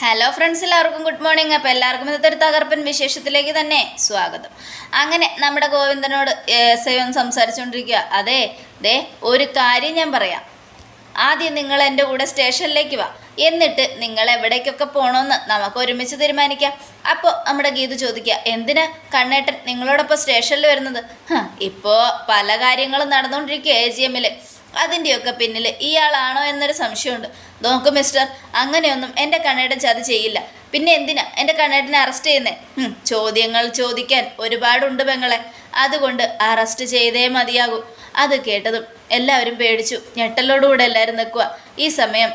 Hello friends എല്ലാവർക്കും good morning അപ്പോൾ എല്ലാവർക്കും ഇന്നത്തെ ഒരു തകർപ്പൻ വിശേഷത്തിലേക്ക് തന്നെ സ്വാഗതം. അങ്ങനെ നമ്മുടെ ഗോവിന്ദനോട് സേവൻ സംസാരിച്ചുകൊണ്ടിരിക്കുക. അതെ ദേ ഒരു കാര്യം ഞാൻ പറയാം. ആദ്യം നിങ്ങൾ എന്റെ കൂടെ സ്റ്റേഷനിലേക്ക് വാ. എന്നിട്ട് നിങ്ങൾ എവിടേക്കൊക്കെ പോകണമെന്ന് നമുക്ക് ഒരുമിച്ച് തീരുമാനിക്കാം. അപ്പോൾ നമ്മുടെ ഗീത് ചോദിക്കുക എന്തിനാ കണ്ണേട്ടൻ നിങ്ങളോടൊപ്പം സ്റ്റേഷനിൽ വരുന്നത്? ഇപ്പോൾ പല കാര്യങ്ങളും നടന്നുകൊണ്ടിരിക്കുക എ ജി എമ്മിൽ അതിന്റെയൊക്കെ പിന്നിൽ ഇയാളാണോ എന്നൊരു സംശയമുണ്ട്. നോക്കൂ മിസ്റ്റർ അങ്ങനെയൊന്നും എന്റെ കണ്ണേടൻ ചതി ചെയ്യില്ല. പിന്നെ എന്തിനാ എന്റെ കണ്ണേട്ടനെ അറസ്റ്റ് ചെയ്യുന്നേ? ചോദ്യങ്ങൾ ചോദിക്കാൻ ഒരുപാടുണ്ട് പെങ്ങളെ. അതുകൊണ്ട് അറസ്റ്റ് ചെയ്തേ മതിയാകൂ. അത് കേട്ടതും എല്ലാവരും പേടിച്ചു. ഞെട്ടലോടുകൂടെ എല്ലാവരും നിൽക്കുക ഈ സമയം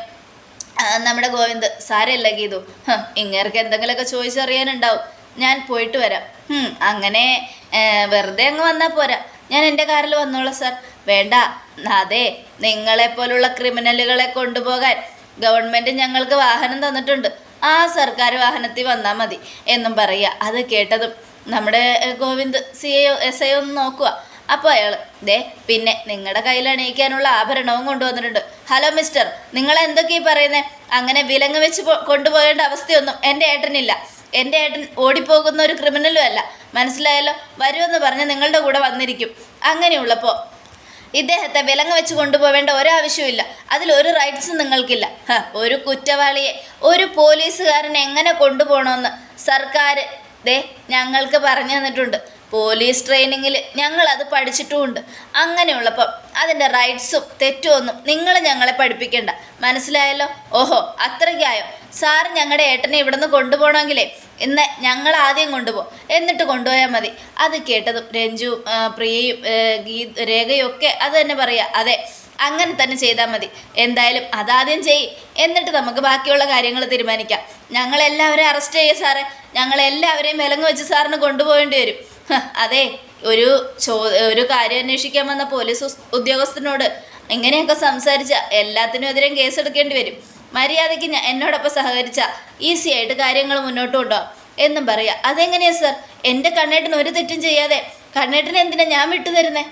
നമ്മുടെ ഗോവിന്ദ് സാരമില്ല ഗീതു. ഇങ്ങേർക്ക് എന്തെങ്കിലുമൊക്കെ ചോദിച്ചറിയാനുണ്ടാവും. ഞാൻ പോയിട്ട് വരാം. അങ്ങനെ വെറുതെ അങ്ങ് വന്നാൽ പോരാ. ഞാൻ എന്റെ കാറിൽ വന്നോളാം സാർ വേണ്ട. അതെ നിങ്ങളെപ്പോലുള്ള ക്രിമിനലുകളെ കൊണ്ടുപോകാൻ ഗവൺമെന്റ് ഞങ്ങൾക്ക് വാഹനം തന്നിട്ടുണ്ട്. ആ സർക്കാർ വാഹനത്തിൽ വന്നാൽ മതി എന്നും പറയുക. അത് കേട്ടതും നമ്മുടെ Govind C A S I ഒന്ന് നോക്കുക. അപ്പോൾ അയാൾ ദേ പിന്നെ നിങ്ങളുടെ കയ്യിൽ അണിയിക്കാനുള്ള ആഭരണവും കൊണ്ടുവന്നിട്ടുണ്ട്. ഹലോ മിസ്റ്റർ നിങ്ങൾ എന്തൊക്കെയാ പറയുന്നത് അങ്ങനെ വിലങ്ങ് വെച്ച് കൊണ്ടുപോകേണ്ട അവസ്ഥയൊന്നും എന്റെ ഏട്ടനില്ല. എന്റെ ഏട്ടൻ ഓടിപ്പോകുന്ന ഒരു ക്രിമിനലും അല്ല. മനസ്സിലായല്ലോ? വരുമെന്ന് പറഞ്ഞ് നിങ്ങളുടെ കൂടെ വന്നിരിക്കും. അങ്ങനെയുള്ളപ്പോൾ ഇദ്ദേഹത്തെ വിലങ്ങ് വെച്ച് കൊണ്ടുപോവേണ്ട ഒരാവശ്യമില്ല ഒരു റൈറ്റ്സും നിങ്ങൾക്കില്ല. ഒരു കുറ്റവാളിയെ ഒരു പോലീസുകാരൻ എങ്ങനെ കൊണ്ടുപോകണമെന്ന് സർക്കാർ ദേ ഞങ്ങൾക്ക് പറഞ്ഞു തന്നിട്ടുണ്ട്. പോലീസ് ട്രെയിനിങ്ങിൽ ഞങ്ങൾ അത് പഠിച്ചിട്ടുമുണ്ട്. അങ്ങനെയുള്ളപ്പം അതിന്റെ റൈറ്റ്സും തെറ്റും ഒന്നും നിങ്ങൾ ഞങ്ങളെ പഠിപ്പിക്കേണ്ട. മനസ്സിലായല്ലോ? ഓഹോ അത്രയ്ക്കായോ? സാർ ഞങ്ങളുടെ ഏട്ടനെ ഇവിടുന്ന് കൊണ്ടുപോകണമെങ്കിലേ ഇന്ന് ഞങ്ങൾ ആദ്യം കൊണ്ടുപോകും എന്നിട്ട് കൊണ്ടുപോയാൽ മതി. അത് കേട്ടതും രഞ്ജു പ്രിയയും ഗീ രേഖയും ഒക്കെ അത് തന്നെ പറയുക അതെ അങ്ങനെ തന്നെ ചെയ്താൽ മതി. എന്തായാലും അതാദ്യം ചെയ്യും. എന്നിട്ട് നമുക്ക് ബാക്കിയുള്ള കാര്യങ്ങൾ തീരുമാനിക്കാം. ഞങ്ങളെല്ലാവരെയും അറസ്റ്റ് ചെയ്യുക സാറേ. ഞങ്ങളെല്ലാവരെയും വിലങ്ങ് വെച്ച് സാറിന് കൊണ്ടുപോകേണ്ടി വരും. അതെ ഒരു ചോ ഒരു കാര്യം അന്വേഷിക്കാൻ വന്ന പോലീസ് ഉദ്യോഗസ്ഥനോട് ഇങ്ങനെയൊക്കെ സംസാരിച്ച എല്ലാത്തിനും എതിരെയും കേസെടുക്കേണ്ടി വരും. മര്യാദയ്ക്ക് ഞാൻ എന്നോടൊപ്പം സഹകരിച്ച ഈസി ആയിട്ട് കാര്യങ്ങൾ മുന്നോട്ട് കൊണ്ടുപോകാം എന്നും പറയാം. അതെങ്ങനെയാ സർ എന്റെ കണ്ണേട്ടൻ ഒരു തെറ്റും ചെയ്യാതെ കണ്ണേട്ടനെ എന്തിനാ ഞാൻ വിട്ടുതരുന്നേ?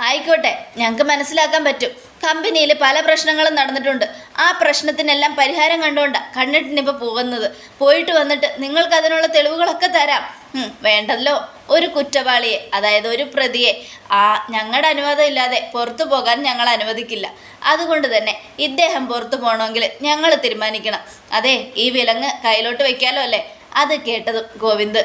ആയിക്കോട്ടെ ഞങ്ങൾക്ക് മനസ്സിലാക്കാൻ പറ്റും. കമ്പനിയിൽ പല പ്രശ്നങ്ങളും നടന്നിട്ടുണ്ട്. ആ പ്രശ്നത്തിനെല്ലാം പരിഹാരം കണ്ടുകൊണ്ടാണ് കണ്ണിട്ടിനിപ്പോൾ പോകുന്നത്. പോയിട്ട് വന്നിട്ട് നിങ്ങൾക്ക് അതിനുള്ള തെളിവുകളൊക്കെ തരാം. വേണ്ടല്ലോ. ഒരു കുറ്റവാളിയെ അതായത് ഒരു പ്രതിയെ ആ ഞങ്ങളുടെ അനുവാദം ഇല്ലാതെ പുറത്തു പോകാൻ ഞങ്ങൾ അനുവദിക്കില്ല. അതുകൊണ്ട് തന്നെ ഇദ്ദേഹം പുറത്തു പോകണമെങ്കിൽ ഞങ്ങൾ തീരുമാനിക്കണം. അതെ ഈ വിലങ്ങ് കയ്യിലോട്ട് വയ്ക്കാലോ അല്ലേ? അത് കേട്ടതും ഗോവിന്ദ്.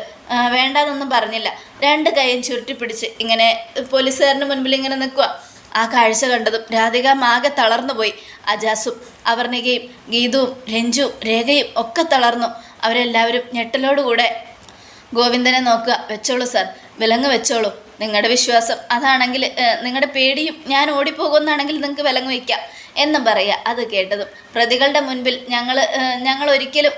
വേണ്ടാന്നൊന്നും പറഞ്ഞില്ല. രണ്ട് കൈയും ചുരുട്ടിപ്പിടിച്ച് ഇങ്ങനെ പോലീസുകാരന് മുൻപിൽ ഇങ്ങനെ നിൽക്കുക ആ കാഴ്ച കണ്ടതും രാധിക മാകെ തളർന്നുപോയി അജാസും അവർണികയും ഗീതുവും രഞ്ജുവും രേഖയും ഒക്കെ തളർന്നു. അവരെല്ലാവരും ഞെട്ടലോടുകൂടെ ഗോവിന്ദനെ നോക്കുക. വെച്ചോളൂ സാർ. വിലങ്ങ് വെച്ചോളൂ. നിങ്ങളുടെ വിശ്വാസം അതാണെങ്കിൽ നിങ്ങളുടെ പേടിയും ഞാൻ ഓടിപ്പോകുമെന്നാണെങ്കിൽ നിങ്ങൾക്ക് വിലങ്ങ് വയ്ക്കാം എന്നും പറയുക. അത് കേട്ടതും പ്രതികളുടെ മുൻപിൽ ഞങ്ങൾ ഞങ്ങൾ ഒരിക്കലും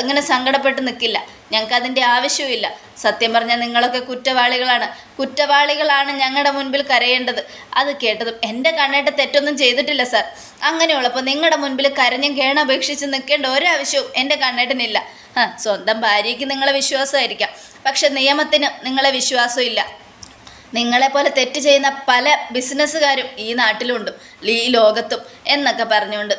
ഇങ്ങനെ സങ്കടപ്പെട്ട് നിൽക്കില്ല ഞങ്ങൾക്ക് അതിന്റെ ആവശ്യവുമില്ല. സത്യം പറഞ്ഞാൽ നിങ്ങളൊക്കെ കുറ്റവാളികളാണ്. കുറ്റവാളികളാണ് ഞങ്ങളുടെ മുൻപിൽ കരയേണ്ടത്. അത് കേട്ടതും എന്റെ കണ്ണേട്ട തെറ്റൊന്നും ചെയ്തിട്ടില്ല സാർ. അങ്ങനെയുള്ളപ്പോൾ നിങ്ങളുടെ മുൻപിൽ കരഞ്ഞും കേണപേക്ഷിച്ച് നിൽക്കേണ്ട ഒരാവശ്യവും എന്റെ കണ്ണേട്ടനില്ല. ആ സ്വന്തം ഭാര്യയ്ക്ക് നിങ്ങളെ വിശ്വാസമായിരിക്കാം. പക്ഷെ നിയമത്തിന് നിങ്ങളെ വിശ്വാസമില്ല. നിങ്ങളെപ്പോലെ തെറ്റ് ചെയ്യുന്ന പല ബിസിനസ്സുകാരും ഈ നാട്ടിലുണ്ട്. ഈ ലോകത്തും എന്നൊക്കെ പറഞ്ഞുകൊണ്ട്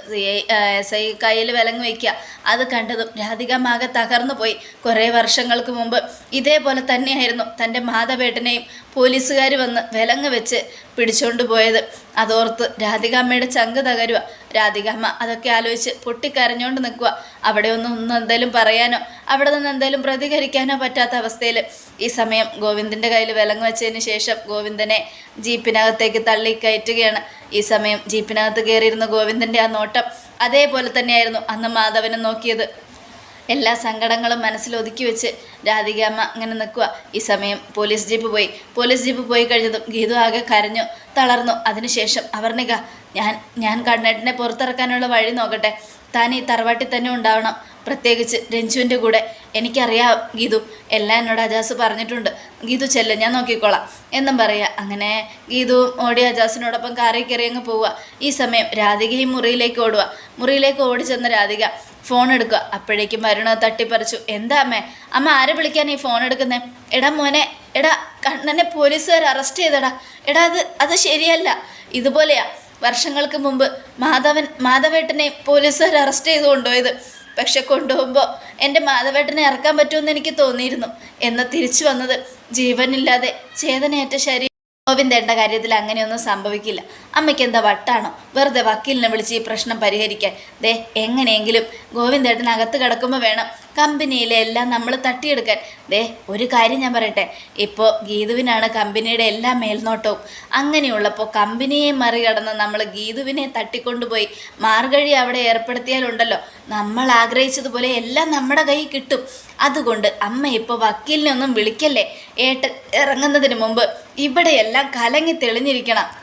എസ് ഐ കയ്യിൽ വിലങ്ങ് വയ്ക്കുക. അത് കണ്ടതും രാധികമാകെ തകർന്നു പോയി. കുറേ വർഷങ്ങൾക്ക് മുമ്പ് ഇതേപോലെ തന്നെയായിരുന്നു തന്റെ മാധവേട്ടനെയും പോലീസുകാർ വന്ന് വിലങ്ങ് വെച്ച് പിടിച്ചുകൊണ്ട് പോയത്. അതോർത്ത് രാധികാമ്മയുടെ ചങ്ക് തകരുക. രാധികാമ്മ അതൊക്കെ ആലോചിച്ച് പൊട്ടിക്കരഞ്ഞുകൊണ്ട് നിൽക്കുക അവിടെ ഒന്നും ഒന്നും എന്തെങ്കിലും പറയാനോ? അവിടെ നിന്ന് എന്തെങ്കിലും പ്രതികരിക്കാനോ പറ്റാത്ത അവസ്ഥയിൽ ഈ സമയം ഗോവിന്ദന്റെ കയ്യിൽ വിലങ്ങ് വെച്ചതിന് ശേഷം ഗോവിന്ദനെ ജീപ്പിനകത്തേക്ക് തള്ളി കയറ്റുകയാണ്. ഈ സമയം ജീപ്പിനകത്ത് കയറിയിരുന്ന ഗോവിന്ദന്റെ ആ നോട്ടം അതേപോലെ തന്നെയായിരുന്നു അന്ന് മാധവനെ നോക്കിയത്. എല്ലാ സങ്കടങ്ങളും മനസ്സിൽ ഒതുക്കി വെച്ച് രാധികാമ്മ ഇങ്ങനെ നിൽക്കുക ഈ സമയം പോലീസ് ജീപ്പ് പോയി. പോലീസ് ജീപ്പ് പോയി കഴിഞ്ഞതും ഗീതു ആകെ കരഞ്ഞു തളർന്നു. അതിനുശേഷം അവർണിക ഞാൻ ഞാൻ കണ്ണേട്ടിനെ പുറത്തിറക്കാനുള്ള വഴി നോക്കട്ടെ. താൻ ഈ തറവാട്ടിൽ തന്നെ ഉണ്ടാവണം. പ്രത്യേകിച്ച് രഞ്ജുവിന്റെ കൂടെ. എനിക്കറിയാം ഗീതു. എല്ലാം എന്നോട് അജാസ് പറഞ്ഞിട്ടുണ്ട്. ഗീതു ചെല്ല് ഞാൻ നോക്കിക്കോളാം. എന്നും പറയുക അങ്ങനെ ഗീതു ഓടി അജാസിനോടൊപ്പം കാറി കയറി അങ്ങ് പോവുക. ഈ സമയം രാധികയും മുറിയിലേക്ക് ഓടുക. മുറിയിലേക്ക് ഓടി ചെന്ന രാധിക ഫോൺ എടുക്കുക. അപ്പോഴേക്കും വരുണ തട്ടിപ്പറിച്ചു. എന്താ അമ്മേ? അമ്മ ആരെ വിളിക്കാൻ ഈ ഫോൺ എടുക്കുന്നേ? എടാ മോനെ എടാ കണ്ണനെ പോലീസുകാർ അറസ്റ്റ് ചെയ്തടാ. എടാ അത് അത് ശരിയല്ല. ഇതുപോലെയാ. വർഷങ്ങൾക്ക് മുമ്പ് മാധവൻ മാധവേട്ടനെ പോലീസുകാർ അറസ്റ്റ് ചെയ്ത് കൊണ്ടുപോയത്. പക്ഷെ കൊണ്ടുപോകുമ്പോൾ എന്റെ മാധവേട്ടനെ ഇറക്കാൻ പറ്റുമെന്ന് എനിക്ക് തോന്നിയിരുന്നു. എന്ന് തിരിച്ചു വന്നത് ജീവനില്ലാതെ ചേതനയേറ്റ ശരീരം. ഗോവിന്ദേട്ടന്റെ കാര്യത്തിൽ അങ്ങനെയൊന്നും സംഭവിക്കില്ല. അമ്മയ്ക്ക് എന്താ വട്ടാണോ. വെറുതെ വക്കീലിനെ വിളിച്ച് ഈ പ്രശ്നം പരിഹരിക്കാൻ. ദേ എങ്ങനെയെങ്കിലും ഗോവിന്ദേട്ടൻ അകത്ത് കിടക്കുമ്പോൾ വേണം കമ്പനിയിലെ എല്ലാം നമ്മൾ തട്ടിയെടുക്കാൻ. ദേ ഒരു കാര്യം ഞാൻ പറയട്ടെ. ഇപ്പോൾ ഗീതുവിനാണ് കമ്പനിയുടെ എല്ലാ മേൽനോട്ടവും. അങ്ങനെയുള്ളപ്പോൾ കമ്പനിയെ മറികടന്ന് നമ്മൾ ഗീതുവിനെ തട്ടിക്കൊണ്ടുപോയി മാർഗഴി അവിടെ ഏർപ്പെടുത്തിയാലുണ്ടല്ലോ. നമ്മൾ ആഗ്രഹിച്ചതുപോലെ എല്ലാം നമ്മുടെ കയ്യിൽ കിട്ടും. അതുകൊണ്ട് അമ്മ ഇപ്പോൾ വക്കീലിനെ ഒന്നും വിളിക്കല്ലേ? ഏട്ടൻ ഇറങ്ങുന്നതിന് മുമ്പ് ഇവിടെയെല്ലാം കലങ്ങി തെളിഞ്ഞിരിക്കണം.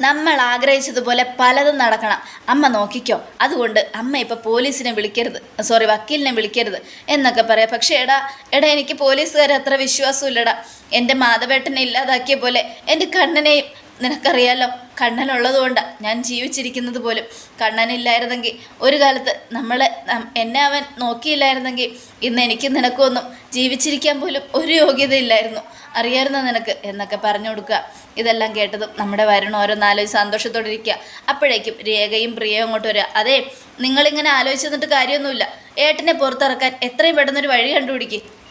നമ്മൾ ആഗ്രഹിച്ചതുപോലെ പലതും നടക്കണം. അമ്മ നോക്കിക്കോ. അതുകൊണ്ട് അമ്മ ഇപ്പോൾ പോലീസിനെ വിളിക്കരുത്. സോറി വക്കീലിനെ വിളിക്കരുത് എന്നൊക്കെ പറയാം. പക്ഷേ എടാ എടാ എനിക്ക് പോലീസുകാരെ അത്ര വിശ്വാസമില്ലടാ. എന്റെ മാധവേട്ടനെ ഇല്ലാതാക്കിയ പോലെ എന്റെ കണ്ണനെയും നിനക്കറിയാലോ കണ്ണനുള്ളത് കൊണ്ടാണ് ഞാൻ ജീവിച്ചിരിക്കുന്നത് പോലും. കണ്ണനില്ലായിരുന്നെങ്കിൽ ഒരു കാലത്ത് നമ്മളെ എന്നെ അവൻ നോക്കിയില്ലായിരുന്നെങ്കിൽ ഇന്ന് എനിക്ക് നിനക്കൊന്നും ജീവിച്ചിരിക്കാൻ പോലും ഒരു യോഗ്യതയില്ലായിരുന്നു. അറിയായിരുന്നു നിനക്ക്? എന്നൊക്കെ പറഞ്ഞു കൊടുക്കുക. ഇതെല്ലാം കേട്ടതും നമ്മുടെ വരണം ഓരോന്നാലോചിച്ച് സന്തോഷത്തോടെ ഇരിക്കുക. അപ്പോഴേക്കും രേഖയും പ്രിയയും അങ്ങോട്ട് വരിക. അതെ നിങ്ങളിങ്ങനെ ആലോചിച്ച് നിന്നിട്ട് കാര്യമൊന്നുമില്ല. ഏട്ടനെ പുറത്തിറക്കാൻ എത്രയും പെട്ടെന്നൊരു വഴി കണ്ടുപിടിക്കുക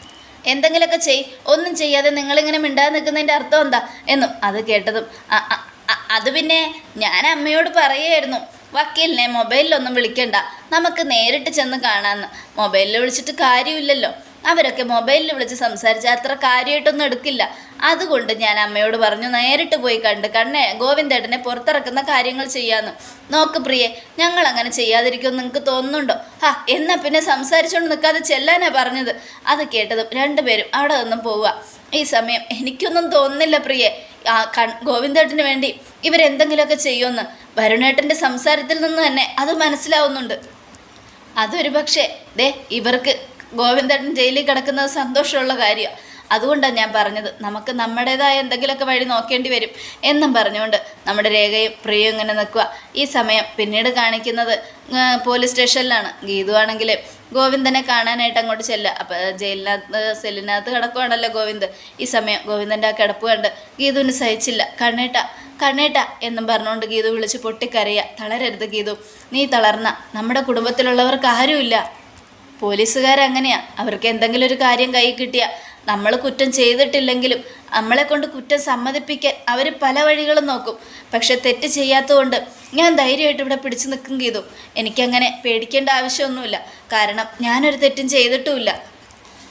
എന്തെങ്കിലുമൊക്കെ ചെയ് ഒന്നും ചെയ്യാതെ നിങ്ങളിങ്ങനെ മിണ്ടാതെ നിൽക്കുന്നതിന്റെ അർത്ഥം എന്താ? എന്നും അത് കേട്ടതും. "അ- അ- അ- അത് പിന്നെ ഞാൻ അമ്മയോട് പറയുമായിരുന്നു വക്കീലിനെ മൊബൈലിലൊന്നും വിളിക്കണ്ട. നമുക്ക് നേരിട്ട് ചെന്ന് കാണാമെന്ന് മൊബൈലിൽ വിളിച്ചിട്ട് കാര്യമില്ലല്ലോ. അവരൊക്കെ മൊബൈലിൽ വിളിച്ച് സംസാരിച്ച് അത്ര കാര്യമായിട്ടൊന്നും എടുക്കില്ല. അതുകൊണ്ട് ഞാൻ അമ്മയോട് പറഞ്ഞു നേരിട്ട് പോയി കണ്ട് കണ്ണേ ഗോവിന്ദേട്ടനെ പുറത്തിറക്കുന്ന കാര്യങ്ങൾ ചെയ്യാന്ന്. നോക്ക് പ്രിയെ ഞങ്ങൾ അങ്ങനെ ചെയ്യാതിരിക്കുമെന്ന് നിങ്ങൾക്ക് തോന്നുന്നുണ്ടോ? ആ എന്നാ പിന്നെ സംസാരിച്ചുകൊണ്ട് നിൽക്കാതെ ചെല്ലാനാ പറഞ്ഞത്. അത് കേട്ടതും രണ്ടുപേരും അവിടെ നിന്നും പോവുക. ഈ സമയം എനിക്കൊന്നും തോന്നുന്നില്ല പ്രിയെ. ആ കൺ ഗോവിന്ദേട്ടന് വേണ്ടി ഇവരെന്തെങ്കിലുമൊക്കെ ചെയ്യുമെന്ന്. വരുണേട്ടന്റെ സംസാരത്തിൽ നിന്ന് തന്നെ അത് മനസ്സിലാവുന്നുണ്ട്. അതൊരു പക്ഷേ ദേ ഇവർക്ക് ഗോവിന്ദൻ ജയിലിൽ കിടക്കുന്നത് സന്തോഷമുള്ള കാര്യമാണ്. അതുകൊണ്ടാണ് ഞാൻ പറഞ്ഞത് നമുക്ക് നമ്മുടേതായ എന്തെങ്കിലുമൊക്കെ വഴി നോക്കേണ്ടി വരും എന്നും പറഞ്ഞുകൊണ്ട് നമ്മുടെ രേഖയും പ്രിയും ഇങ്ങനെ നിൽക്കുക. ഈ സമയം പിന്നീട് കാണിക്കുന്നത് പോലീസ് സ്റ്റേഷനിലാണ്. ഗീതു ആണെങ്കിൽ ഗോവിന്ദനെ കാണാനായിട്ട് അങ്ങോട്ട് ചെല്ലുക. അപ്പോൾ ജയിലിനകത്ത് സെല്ലിനകത്ത് കിടക്കുവാണല്ലോ ഗോവിന്ദ്. ഈ സമയം ഗോവിന്ദന്റെ ആ കിടപ്പ് കണ്ട് ഗീതുവിന് സഹിച്ചില്ല കണ്ണേട്ട കണ്ണേട്ട എന്നും പറഞ്ഞുകൊണ്ട് ഗീതു വിളിച്ച് പൊട്ടിക്കരയുക. തളരരുത് ഗീതു. നീ തളർന്ന. നമ്മുടെ കുടുംബത്തിലുള്ളവർക്ക് ആരുമില്ല. പോലീസുകാരങ്ങനെയാ. അവർക്ക് എന്തെങ്കിലും ഒരു കാര്യം കൈ കിട്ടിയാൽ നമ്മൾ കുറ്റം ചെയ്തിട്ടില്ലെങ്കിലും നമ്മളെ കൊണ്ട് കുറ്റം സമ്മതിപ്പിക്കാൻ അവർ പല വഴികളും നോക്കും. പക്ഷെ തെറ്റ് ചെയ്യാത്തതുകൊണ്ട് ഞാൻ ധൈര്യമായിട്ട് ഇവിടെ പിടിച്ചു നിൽക്കും ചെയ്തു. എനിക്കങ്ങനെ പേടിക്കേണ്ട ആവശ്യമൊന്നുമില്ല. കാരണം ഞാനൊരു തെറ്റും ചെയ്തിട്ടുമില്ല.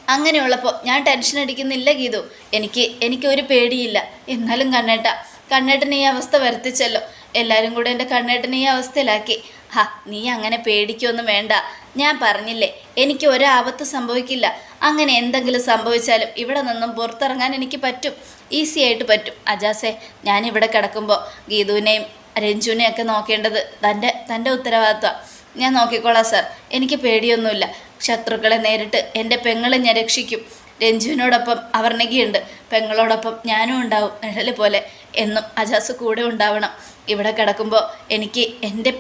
അങ്ങനെയുള്ളപ്പോൾ ഞാൻ ടെൻഷൻ അടിക്കുന്നില്ല ഗീതു. എനിക്ക് എനിക്കൊരു പേടിയില്ല. എന്നാലും കണ്ണേട്ട കണ്ണേട്ടനെ ഈ അവസ്ഥ വരുത്തിച്ചല്ലോ. എല്ലാവരും കൂടെ എന്റെ കണ്ണേട്ടനെ ഈ അവസ്ഥയിലാക്കി. ഹാ നീ അങ്ങനെ പേടിക്കൊന്നും വേണ്ട. ഞാൻ പറഞ്ഞില്ലേ എനിക്ക് ഒരാപത്ത് സംഭവിക്കില്ല. അങ്ങനെ എന്തെങ്കിലും സംഭവിച്ചാലും ഇവിടെ നിന്നും പുറത്തിറങ്ങാൻ എനിക്ക് പറ്റും. ഈസി ആയിട്ട് പറ്റും. അജാസെ ഞാൻ ഇവിടെ കിടക്കുമ്പോൾ ഗീതുവിനെയും രഞ്ജുവിനെയും ഒക്കെ നോക്കേണ്ടത് തന്റെ തന്റെ ഉത്തരവാദിത്വമാണ് ഞാൻ നോക്കിക്കോളാം സാർ. എനിക്ക് പേടിയൊന്നുമില്ല. ശത്രുക്കളെ നേരിട്ട് എന്റെ പെങ്ങളെ ഞാൻ രക്ഷിക്കും. രഞ്ജുവിനോടൊപ്പം അവർണകിയുണ്ട്. പെങ്ങളോടൊപ്പം ഞാനും ഉണ്ടാവും നിഴൽ പോലെ എന്നും അജാസ് കൂടെ ഉണ്ടാവണം. ഇവിടെ കിടക്കുമ്പോൾ എനിക്ക് എന്റെ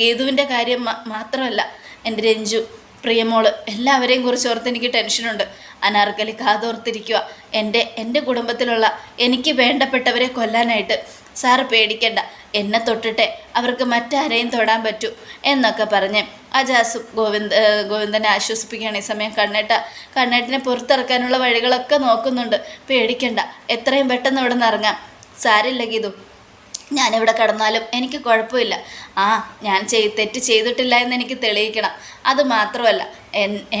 ഗീതുവിന്റെ കാര്യം മാത്രമല്ല എന്റെ രഞ്ജു പ്രിയമോൾ എല്ലാവരെയും കുറിച്ച് ഓർത്ത് എനിക്ക് ടെൻഷനുണ്ട് അനാർക്കലി കാതോർത്തിരിക്കുക എന്റെ എന്റെ കുടുംബത്തിലുള്ള എനിക്ക് വേണ്ടപ്പെട്ടവരെ കൊല്ലാനായിട്ട് സാറ് പേടിക്കണ്ട. എന്നെ തൊട്ടിട്ടെ അവർക്ക് മറ്റാരെയും തൊടാൻ പറ്റൂ എന്നൊക്കെ പറഞ്ഞ് അജാസും ഗോവിന്ദ് ഗോവിന്ദനെ ആശ്വസിപ്പിക്കുകയാണ് ഈ സമയം. കണ്ണേട്ട കണ്ണേട്ടിനെ പുറത്തിറക്കാനുള്ള വഴികളൊക്കെ നോക്കുന്നുണ്ട്. പേടിക്കണ്ട എത്രയും പെട്ടെന്ന് ഇവിടെ നിന്ന് ഇറങ്ങാം. സാരില്ല ഗീതു. ഞാനിവിടെ കിടന്നാലും എനിക്ക് കുഴപ്പമില്ല. ആ ഞാൻ ചെയ് തെറ്റ് ചെയ്തിട്ടില്ല എന്ന് എനിക്ക് തെളിയിക്കണം. അത് മാത്രമല്ല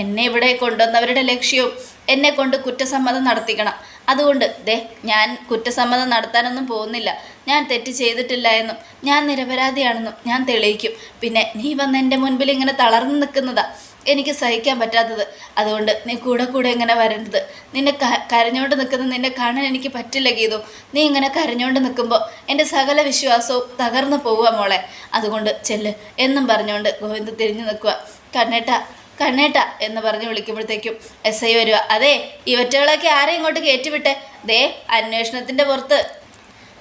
എന്നെ ഇവിടെ കൊണ്ടുവന്നവരുടെ ലക്ഷ്യവും എന്നെ കൊണ്ട് കുറ്റസമ്മതം നടത്തിക്കണം. അതുകൊണ്ട് ദേ ഞാൻ കുറ്റസമ്മതം നടത്താനൊന്നും പോകുന്നില്ല. ഞാൻ തെറ്റ് ചെയ്തിട്ടില്ല എന്നും ഞാൻ നിരപരാധിയാണെന്നും ഞാൻ തെളിയിക്കും. പിന്നെ നീ വന്ന് എന്റെ മുൻപിൽ ഇങ്ങനെ തളർന്നു നിൽക്കുന്നതാ. എനിക്ക് സഹിക്കാൻ പറ്റാത്തത്. അതുകൊണ്ട് നീ കൂടെ കൂടെ ഇങ്ങനെ വരേണ്ടത് നിന്നെ കരഞ്ഞോണ്ട് നിൽക്കുന്നത് നിന്നെ കാണാൻ എനിക്ക് പറ്റില്ല ഗീതു. നീ ഇങ്ങനെ കരഞ്ഞോണ്ട് നിൽക്കുമ്പോൾ എന്റെ സകല വിശ്വാസവും തകർന്നു പോവുക മോളെ. അതുകൊണ്ട് ചെല്ല്. എന്നും പറഞ്ഞുകൊണ്ട് ഗോവിന്ദ് തിരിഞ്ഞു നിൽക്കുക. കണ്ണേട്ട കണ്ണേട്ട എന്ന് പറഞ്ഞ് വിളിക്കുമ്പോഴത്തേക്കും എസ് ഐ വരിക അതെ ഇവറ്റകളൊക്കെ ആരെയും ഇങ്ങോട്ട് കയറ്റിവിട്ടെ? ദേ അന്വേഷണത്തിന്റെ പുറത്ത്.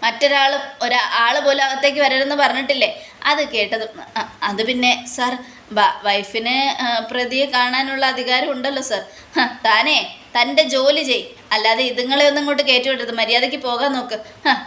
മറ്റൊരാളും ഒരാൾ പോലും അകത്തേക്ക് വരരുതെന്ന് പറഞ്ഞിട്ടില്ലേ? അത് കേട്ടതും അത് പിന്നെ സാർ വൈഫിന് പ്രതിയെ കാണാനുള്ള അധികാരം ഉണ്ടല്ലോ സർ താനേ തന്റെ ജോലി ചെയ്. അല്ലാതെ ഇതുങ്ങളെ ഒന്നും ഇങ്ങോട്ട് കയറ്റിവിടരുത് മര്യാദയ്ക്ക് പോകാൻ നോക്ക്.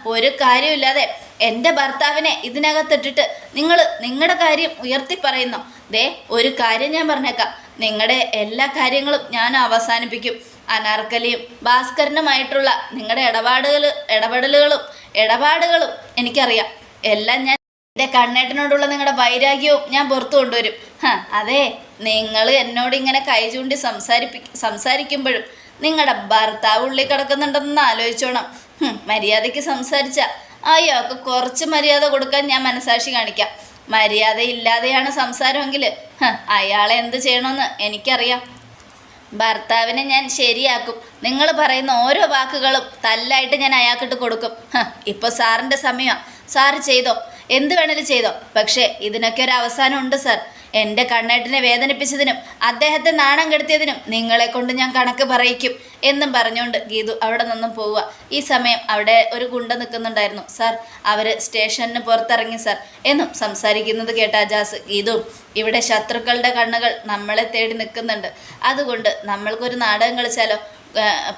ഒരു കാര്യമില്ലാതെ എന്റെ ഭർത്താവിനെ ഇതിനകത്തിട്ടിട്ട് നിങ്ങൾ നിങ്ങളുടെ കാര്യം ഉയർത്തി പറയുന്നു. ദേ ഒരു കാര്യം ഞാൻ പറഞ്ഞേക്കാം. നിങ്ങളുടെ എല്ലാ കാര്യങ്ങളും ഞാൻ അവസാനിപ്പിക്കും. അനാർക്കലിയും ഭാസ്കരനുമായിട്ടുള്ള നിങ്ങളുടെ ഇടപാടുകൾ ഇടപെടലുകളും ഇടപാടുകളും എനിക്കറിയാം. എല്ലാം ഞാൻ എന്റെ കണ്ണേട്ടനോടുള്ള നിങ്ങളുടെ വൈരാഗ്യവും ഞാൻ പുറത്തു കൊണ്ടുവരും. അതെ. നിങ്ങൾ എന്നോട് ഇങ്ങനെ കൈ ചൂണ്ടി സംസാരിപ്പി സംസാരിക്കുമ്പോഴും നിങ്ങളുടെ ഭർത്താവ് ഉള്ളിൽ കിടക്കുന്നുണ്ടെന്ന് ആലോചിച്ചോണം. മര്യാദയ്ക്ക് സംസാരിച്ച. അയ്യോക്ക് കുറച്ച് മര്യാദ കൊടുക്കാൻ ഞാൻ മനസാക്ഷി കാണിക്കാം. മര്യാദ ഇല്ലാതെയാണ് സംസാരമെങ്കിൽ അയാളെ എന്ത് ചെയ്യണമെന്ന് എനിക്കറിയാം. ഭർത്താവിനെ ഞാൻ ശരിയാക്കും. നിങ്ങൾ പറയുന്ന ഓരോ വാക്കുകളും തല്ലായിട്ട് ഞാൻ അയാൾക്കിട്ട് കൊടുക്കും. ഇപ്പോൾ സാറിന്റെ സമയമാണ് സാറ് ചെയ്തോ? എന്ത് വേണേലും ചെയ്തോ? പക്ഷേ ഇതിനൊക്കെ ഒരു അവസാനം ഉണ്ട് സാർ. എന്റെ കണ്ണേട്ടിനെ വേദനിപ്പിച്ചതിനും അദ്ദേഹത്തെ നാണം കെടുത്തിയതിനും നിങ്ങളെ കൊണ്ട് ഞാൻ കണക്ക് പറയിക്കും എന്നും പറഞ്ഞുകൊണ്ട് ഗീതു അവിടെ നിന്നും പോവുക. ഈ സമയം അവിടെ ഒരു ഗുണ്ട നിൽക്കുന്നുണ്ടായിരുന്നു. സാർ അവർ സ്റ്റേഷനിന് പുറത്തിറങ്ങി സാർ എന്നും സംസാരിക്കുന്നത് കേട്ട അജാസ് ഗീതു ഇവിടെ ശത്രുക്കളുടെ കണ്ണുകൾ നമ്മളെ തേടി നിൽക്കുന്നുണ്ട്. അതുകൊണ്ട് നമ്മൾക്കൊരു നാടകം കളിച്ചാലോ?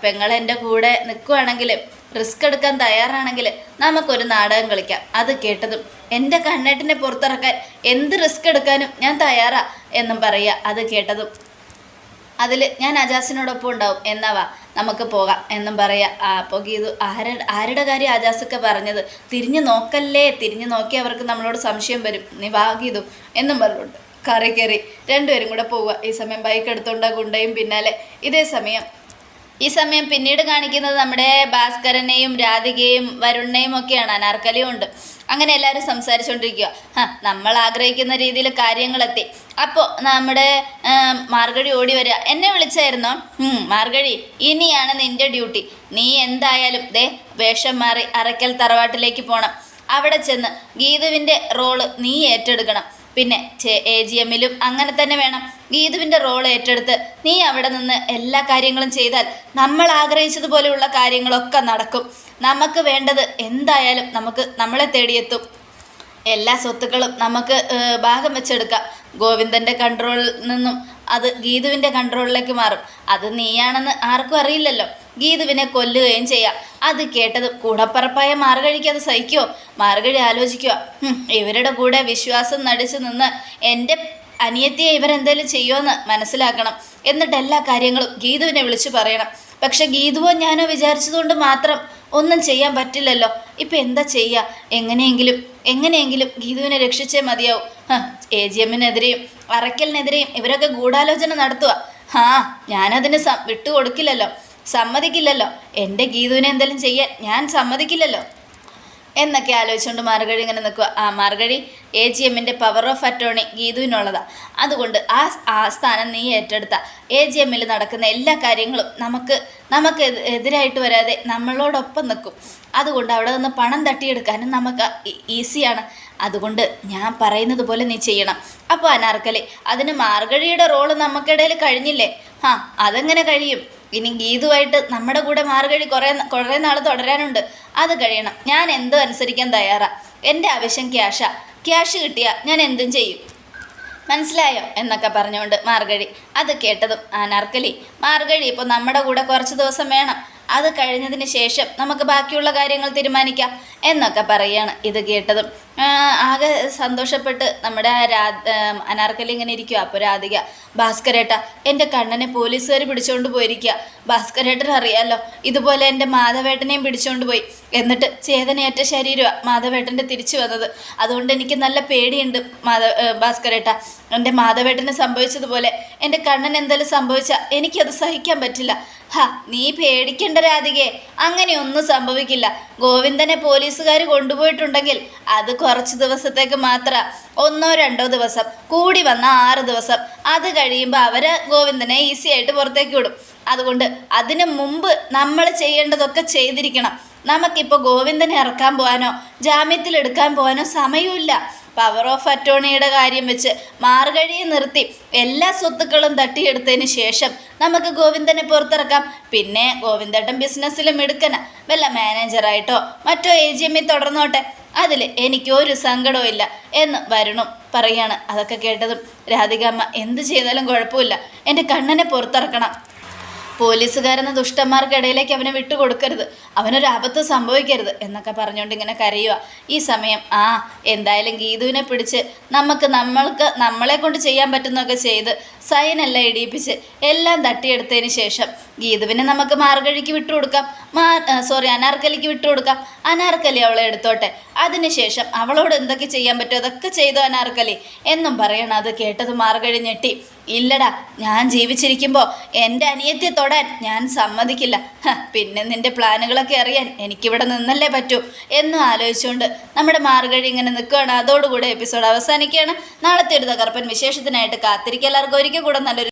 പെങ്ങളെന്റെ കൂടെ നിൽക്കുവാണെങ്കിൽ റിസ്ക് എടുക്കാൻ തയ്യാറാണെങ്കിൽ നമുക്കൊരു നാടകം കളിക്കാം. അത് കേട്ടതും എന്റെ കണ്ണേട്ടിനെ പുറത്തിറക്കാൻ എന്ത് റിസ്ക് എടുക്കാനും ഞാൻ തയ്യാറാ എന്നും പറയുക. അത് കേട്ടതും അതിൽ ഞാൻ അജാസിനോടൊപ്പം ഉണ്ടാവും. എന്നാവാ നമുക്ക് പോകാം എന്നും പറയാം ആ അപ്പോൾ ഗീതു ആരുടെ ആരുടെ കാര്യം അജാസൊക്കെ പറഞ്ഞത്? തിരിഞ്ഞു നോക്കല്ലേ? തിരിഞ്ഞു നോക്കി അവർക്ക് നമ്മളോട് സംശയം വരും. നീ വാ ഗീതു എന്നും പറഞ്ഞുകൊണ്ട് കറി കയറി രണ്ടുപേരും കൂടെ പോവുക. ഈ സമയം ബൈക്ക് എടുത്തുകൊണ്ട് ഗുണ്ടയും പിന്നാലെ ഇതേ സമയം ഈ സമയം പിന്നീട് കാണിക്കുന്നത് നമ്മുടെ ഭാസ്കരനെയും രാധികയും വരുണിനെയും ഒക്കെയാണ്. അനാർക്കലിയും ഉണ്ട്. അങ്ങനെ എല്ലാവരും സംസാരിച്ചുകൊണ്ടിരിക്കുക നമ്മൾ ആഗ്രഹിക്കുന്ന രീതിയിൽ കാര്യങ്ങളെത്തി അപ്പോൾ നമ്മുടെ മാർഗഴി ഓടി വരിക. എന്നെ വിളിച്ചായിരുന്നോ? മാർഗഴി ഇനിയാണ് നിന്റെ ഡ്യൂട്ടി. നീ എന്തായാലും ദേ വേഷം മാറി അറയ്ക്കൽ തറവാട്ടിലേക്ക് പോകണം അവിടെ ചെന്ന് ഗീതുവിന്റെ റോൾ നീ ഏറ്റെടുക്കണം. പിന്നെ എ ജി എമ്മിലും അങ്ങനെ തന്നെ വേണം. ഗീതുവിന്റെ റോൾ ഏറ്റെടുത്ത് നീ അവിടെ നിന്ന് എല്ലാ കാര്യങ്ങളും ചെയ്താൽ നമ്മൾ ആഗ്രഹിച്ചതുപോലെയുള്ള കാര്യങ്ങളൊക്കെ നടക്കും. നമുക്ക് വേണ്ടത് എന്തായാലും നമുക്ക് നമ്മളെ തേടിയെത്തും. എല്ലാ സ്വത്തുക്കളും നമുക്ക് ഭാഗം വെച്ചെടുക്കാം. ഗോവിന്ദന്റെ കൺട്രോളിൽ നിന്നും അത് ഗീതുവിന്റെ കൺട്രോളിലേക്ക് മാറും. അത് നീയാണെന്ന് ആർക്കും അറിയില്ലല്ലോ. ഗീതുവിനെ കൊല്ലുകയും ചെയ്യാം. അത് കേട്ടത് കൂടപ്പറപ്പായ മാർഗഴിക്ക് അത് സഹിക്കുമോ മാർഗഴി ആലോചിക്കുക "ഹും, ഇവരുടെ കൂടെ വിശ്വാസം നടിച്ചു നിന്ന് എന്റെ അനിയത്തിയെ ഇവരെന്തേലും ചെയ്യുമെന്ന് മനസ്സിലാക്കണം. എന്നിട്ട് എല്ലാ കാര്യങ്ങളും ഗീതുവിനെ വിളിച്ചു പറയണം. പക്ഷെ ഗീതുവോ ഞാനോ വിചാരിച്ചതുകൊണ്ട് മാത്രം ഒന്നും ചെയ്യാൻ പറ്റില്ലല്ലോ. ഇപ്പം എന്താ ചെയ്യുക എങ്ങനെയെങ്കിലും എങ്ങനെയെങ്കിലും ഗീതുവിനെ രക്ഷിച്ചേ മതിയാവും. എ ജി എമ്മിനെതിരെയും അറയ്ക്കലിനെതിരെയും ഇവരൊക്കെ ഗൂഢാലോചന നടത്തുക ഹാ ഞാനതിന് സം വിട്ടുകൊടുക്കില്ലല്ലോ. സമ്മതിക്കില്ലല്ലോ. എന്റെ ഗീതുവിനെ എന്തെങ്കിലും ചെയ്യാൻ ഞാൻ സമ്മതിക്കില്ലല്ലോ. എന്നൊക്കെ ആലോചിച്ചുകൊണ്ട് മാർഗഴി ഇങ്ങനെ നിൽക്കുക ആ മാർഗഴി എ ജി എമ്മിന്റെ പവർ ഓഫ് അറ്റോണി ഗീതുവിനുള്ളതാണ് അതുകൊണ്ട് ആ ആ സ്ഥാനം നീ ഏറ്റെടുത്ത എ ജി എമ്മിൽ നടക്കുന്ന എല്ലാ കാര്യങ്ങളും നമുക്ക് നമുക്ക് എതിരായിട്ട് വരാതെ നമ്മളോടൊപ്പം നിൽക്കും. അതുകൊണ്ട് അവിടെ നിന്ന് പണം തട്ടിയെടുക്കാനും നമുക്ക് ഈസിയാണ്. അതുകൊണ്ട് ഞാൻ പറയുന്നത് പോലെ നീ ചെയ്യണം. അപ്പോൾ അനാർക്കലി അതിന് മാർഗഴിയുടെ റോൾ നമുക്കിടയിൽ കഴിഞ്ഞില്ലേ? ആ അതെങ്ങനെ കഴിയും? ഇനി ഗീതുവായിട്ട് നമ്മുടെ കൂടെ മാറുകഴി കുറേ കുറേ നാൾ തുടരാനുണ്ട്. അത് കഴിയണം. ഞാൻ എന്തും അനുസരിക്കാൻ തയ്യാറാ? എന്റെ ആവശ്യം ക്യാഷാ. ക്യാഷ് കിട്ടിയാൽ ഞാൻ എന്തും ചെയ്യും. മനസ്സിലായോ? എന്നൊക്കെ പറഞ്ഞുകൊണ്ട് മാർഗഴി അത് കേട്ടതും ആ നർക്കലി മാർഗഴി ഇപ്പോൾ നമ്മുടെ കൂടെ കുറച്ച് ദിവസം വേണം. അത് കഴിഞ്ഞതിന് ശേഷം നമുക്ക് ബാക്കിയുള്ള കാര്യങ്ങൾ തീരുമാനിക്കാം എന്നൊക്കെ പറയുകയാണ് ഇത് കേട്ടതും. ആകെ സന്തോഷപ്പെട്ട് നമ്മുടെ രാ അനാർക്കലി ഇങ്ങനെ ഇരിക്കുക അപ്പോൾ രാധിക ഭാസ്കരേട്ട എന്റെ കണ്ണനെ പോലീസുകാർ പിടിച്ചുകൊണ്ട് പോയിരിക്കുക ഭാസ്കരേട്ടൻ അറിയാമല്ലോ ഇതുപോലെ എന്റെ മാധവേട്ടനെയും പിടിച്ചുകൊണ്ട് പോയി. എന്നിട്ട് ചേതനയേറ്റ ശരീരമാണ് മാധവേട്ടന്റെ തിരിച്ചു വന്നത്. അതുകൊണ്ട് എനിക്ക് നല്ല പേടിയുണ്ട് മാധ ഭാസ്കരേട്ട. എന്റെ മാധവേട്ടന് സംഭവിച്ചതുപോലെ എന്റെ കണ്ണൻ എന്തെങ്കിലും സംഭവിച്ചാൽ എനിക്കത് സഹിക്കാൻ പറ്റില്ല. ഹ നീ പേടിക്കേണ്ട രാധികയെ അങ്ങനെയൊന്നും സംഭവിക്കില്ല. ഗോവിന്ദനെ പോലീസുകാർ കൊണ്ടുപോയിട്ടുണ്ടെങ്കിൽ അത് കുറച്ച് ദിവസത്തേക്ക് മാത്രം ഒന്നോ രണ്ടോ ദിവസം കൂടി വന്ന ആറ് ദിവസം. അത് കഴിയുമ്പോൾ അവർ ഗോവിന്ദനെ ഈസി ആയിട്ട് പുറത്തേക്ക് വിടും. അതുകൊണ്ട് അതിനു മുമ്പ് നമ്മൾ ചെയ്യേണ്ടതൊക്കെ ചെയ്തിരിക്കണം. നമുക്കിപ്പോൾ ഗോവിന്ദനെ ഇറക്കാൻ പോകാനോ ജാമ്യത്തിൽ എടുക്കാൻ പോകാനോ സമയമില്ല പവർ ഓഫ് അറ്റോണിയുടെ കാര്യം വെച്ച് മാർഗഴിയെ നിർത്തി എല്ലാ സ്വത്തുക്കളും തട്ടിയെടുത്തതിന് ശേഷം നമുക്ക് ഗോവിന്ദനെ പുറത്തിറക്കാം. പിന്നെ ഗോവിന്ദേട്ടൻ ബിസിനസ്സിലും എടുക്കണ വല്ല മാനേജറായിട്ടോ മറ്റോ എ ജി എമ്മിൽ തുടർന്നോട്ടെ. അതിൽ എനിക്കൊരു സങ്കടവും ഇല്ല എന്ന് വരുണും പറയാണ്. അതൊക്കെ കേട്ടതും രാധികമ്മ എന്ത് ചെയ്താലും കുഴപ്പമില്ല. എന്റെ കണ്ണനെ പുറത്തിറക്കണം. പോലീസുകാരെന്ന ദുഷ്ടന്മാർക്കിടയിലേക്ക് അവനെ വിട്ടുകൊടുക്കരുത്. അവനൊരു ആപത്ത് സംഭവിക്കരുത് എന്നൊക്കെ പറഞ്ഞുകൊണ്ട് ഇങ്ങനെ കരയുക ഈ സമയം ആ എന്തായാലും ഗീതുവിനെ പിടിച്ച് നമുക്ക് നമ്മൾക്ക് നമ്മളെ കൊണ്ട് ചെയ്യാൻ പറ്റുന്നതൊക്കെ ചെയ്ത് സൈനെല്ലാം ഇടിയിപ്പിച്ച് എല്ലാം തട്ടിയെടുത്തതിന് ശേഷം ഗീതുവിനെ നമുക്ക് മാർഗഴിക്ക് വിട്ടുകൊടുക്കാം. മാ സോറി അനാർക്കലിക്ക് വിട്ടുകൊടുക്കാം അനാർക്കലി അവളെ എടുത്തോട്ടെ. അതിനുശേഷം അവളോട് എന്തൊക്കെ ചെയ്യാൻ പറ്റുമോ അതൊക്കെ ചെയ്തു അനാർക്കലി? എന്നും പറയണം. അത് കേട്ടത് മാർഗഴി ഞെട്ടി. ഇല്ലടാ ഞാൻ ജീവിച്ചിരിക്കുമ്പോൾ എന്റെ അനിയത്തെ തൊടാൻ ഞാൻ സമ്മതിക്കില്ല. പിന്നെ നിന്റെ പ്ലാനുകളൊക്കെ അറിയാൻ എനിക്കിവിടെ നിന്നല്ലേ പറ്റൂ എന്നും ആലോചിച്ചുകൊണ്ട് നമ്മുടെ മാർഗഴി ഇങ്ങനെ നിൽക്കുകയാണ്. അതോടുകൂടെ എപ്പിസോഡ് അവസാനിക്കുകയാണ്. നാളത്തെ ഒരു തകർപ്പൻ വിശേഷത്തിനായിട്ട് കാത്തിരിക്കുക. എല്ലാവർക്കും ഒരിക്കൽ കൂടെ നല്ലൊരു